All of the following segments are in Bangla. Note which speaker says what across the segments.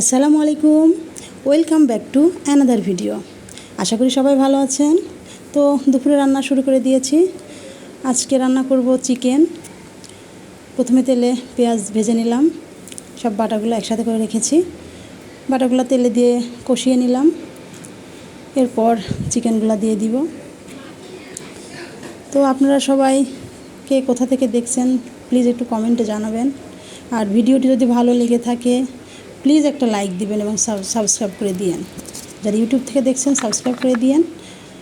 Speaker 1: আসসালামু আলাইকুম। Welcome back to another video আশা করি সবাই ভালো আছেন। তো দুপুরে রান্না শুরু করে দিয়েছি। আজকে রান্না করব চিকেন। প্রথমে তেলে পেঁয়াজ ভেজে নিলাম। সব বাটাগুলো একসাথে করে রেখেছি। বাটাগুলো তেলে দিয়ে কষিয়ে নিলাম। এরপর চিকেনগুলো দিয়ে দিব। তো আপনারা সবাই কে কোথা থেকে দেখছেন প্লিজ একটু কমেন্টে জানাবেন। আর ভিডিওটি যদি ভালো লেগে থাকে প্লিজ একটা লাইক দিবেন এবং সাবস্ক্রাইব করে দিয়েন। যারা ইউটিউব থেকে দেখছেন, সাবস্ক্রাইব করে দিয়েন।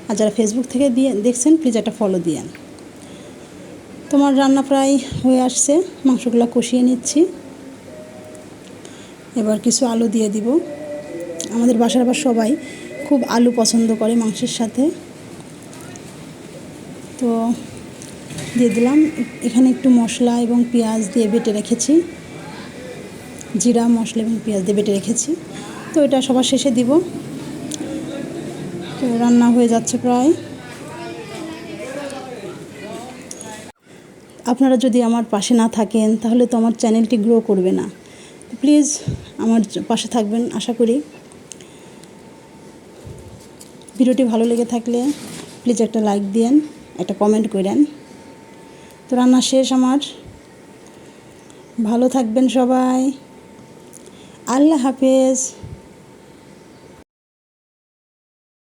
Speaker 1: আর যারা ফেসবুক থেকে দিয়ে, দেখছেন, প্লিজ একটা ফলো দিয়েন। তোমার রান্না প্রায় হয়ে আসছে। মাংসগুলো কষিয়ে নিচ্ছি। এবার কিছু আলু দিয়ে দিব। আমাদের বাসার আবার সবাই খুব আলু পছন্দ করে মাংসের সাথে। তো দিয়ে দিলাম। এখানে একটু মশলা এবং পেঁয়াজ দিয়ে বেটে রেখেছি। জিরা, মশলা এবং পেঁয়াজ দিয়ে বেটে রেখেছি। তো এটা সবার শেষে দিব। তো রান্না হয়ে যাচ্ছে প্রায়। আপনারা যদি আমার পাশে না থাকেন, তাহলে তো আমার চ্যানেলটি গ্রো করবে না। প্লিজ আমার পাশে থাকবেন, আশা করি। ভিডিওটি ভালো লেগে থাকলে প্লিজ একটা লাইক দিয়েন, একটা কমেন্ট করেন। তো রান্না শেষ আমার। ভালো থাকবেন সবাই। আল্লাহ হাফেজ।